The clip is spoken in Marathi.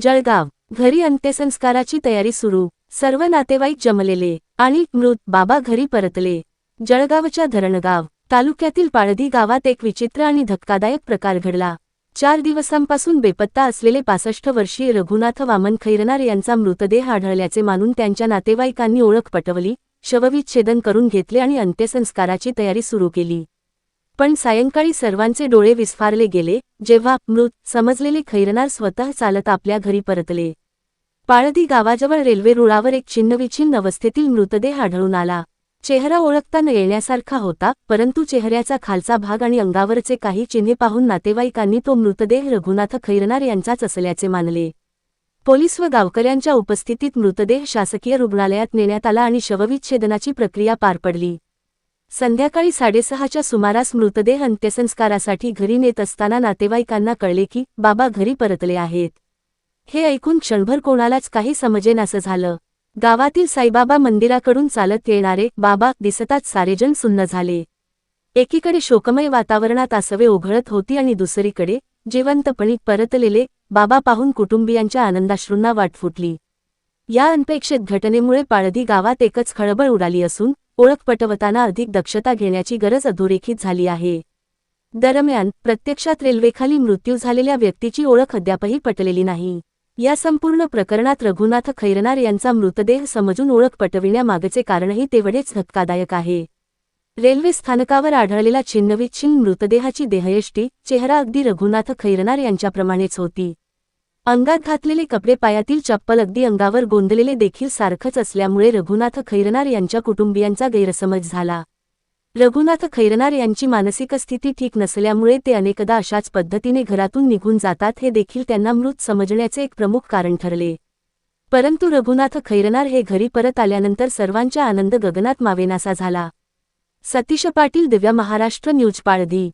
जळगाव घरी अंत्यसंस्काराची तयारी सुरू. सर्व नातेवाईक जमलेले आणि मृत बाबा घरी परतले. जळगावच्या धरणगाव तालुक्यातील पाळधी गावात एक विचित्र आणि धक्कादायक प्रकार घडला. चार दिवसांपासून बेपत्ता असलेले पासष्ट वर्षीय रघुनाथ वामन खैरनार यांचा मृतदेह आढळल्याचे मानून त्यांच्या नातेवाईकांनी ओळख पटवली शवविच्छेदन करून घेतले आणि अंत्यसंस्काराची तयारी सुरू केली. पण सायंकाळी सर्वांचे डोळे विस्फारले गेले जेव्हा मृत समजलेले खैरनार स्वतः चालत आपल्या घरी परतले. पाळदी गावाजवळ रेल्वे रुळावर एक छिन्नविछिन्न अवस्थेतील मृतदेह आढळून आला. चेहरा ओळखता न येण्यासारखा होता परंतु चेहऱ्याचा खालचा भाग आणि अंगावरचे काही चिन्हे पाहून नातेवाईकांनी तो मृतदेह रघुनाथ खैरनार यांचाच असल्याचे मानले. पोलीस व गावकऱ्यांच्या उपस्थितीत मृतदेह शासकीय रुग्णालयात नेण्यात आला आणि शवविच्छेदनाची प्रक्रिया पार पडली. संध्याकाळी साडेसहाच्या सुमारास मृतदेह अंत्यसंस्कारासाठी घरी नेत असताना नातेवाईकांना कळले की बाबा घरी परतले आहेत. हे ऐकून क्षणभर कोणालाच काही समजेनासं झालं. गावातील साईबाबा मंदिराकडून चालत येणारे बाबा दिसताच सारेजण सुन्न झाले. एकीकडे शोकमय वातावरणात आसवे ओघळत होती आणि दुसरीकडे जिवंतपणी परतलेले बाबा पाहून कुटुंबियांच्या आनंदाश्रूंना वाट फुटली. या अनपेक्षित घटनेमुळे पाळधी गावात एकच खळबळ उडाली असून ओळख पटवताना अधिक दक्षता घेण्याची गरज अधोरेखित झाली आहे. दरम्यान प्रत्यक्षात रेल्वेखाली मृत्यू झालेल्या व्यक्तीची ओळख अद्यापही पटलेली नाही. या संपूर्ण प्रकरणात रघुनाथ खैरनार यांचा मृतदेह समजून ओळख पटविण्यामागचे कारणही तेवढेच धक्कादायक आहे. रेल्वे स्थानकावर आढळलेला छिन्नविच्छिन्न मृतदेहाची देहयष्टी चेहरा अगदी रघुनाथ खैरनार यांच्याप्रमाणेच होती. अंगात घातलेले कपडे पायातील चप्पल अगदी अंगावर गोंदलेले देखील सारखंच असल्यामुळे रघुनाथ खैरनार यांच्या कुटुंबियांचा गैरसमज झाला. रघुनाथ खैरनार यांची मानसिक स्थिती ठीक नसल्यामुळे ते अनेकदा अशाच पद्धतीने घरातून निघून जातात हे देखील त्यांना मृत समजण्याचे एक प्रमुख कारण ठरले. परंतु रघुनाथ खैरनार हे घरी परत आल्यानंतर सर्वांचा आनंद गगनात मावेनासा झाला. सतीश पाटील दिव्या महाराष्ट्र न्यूज पाळधी.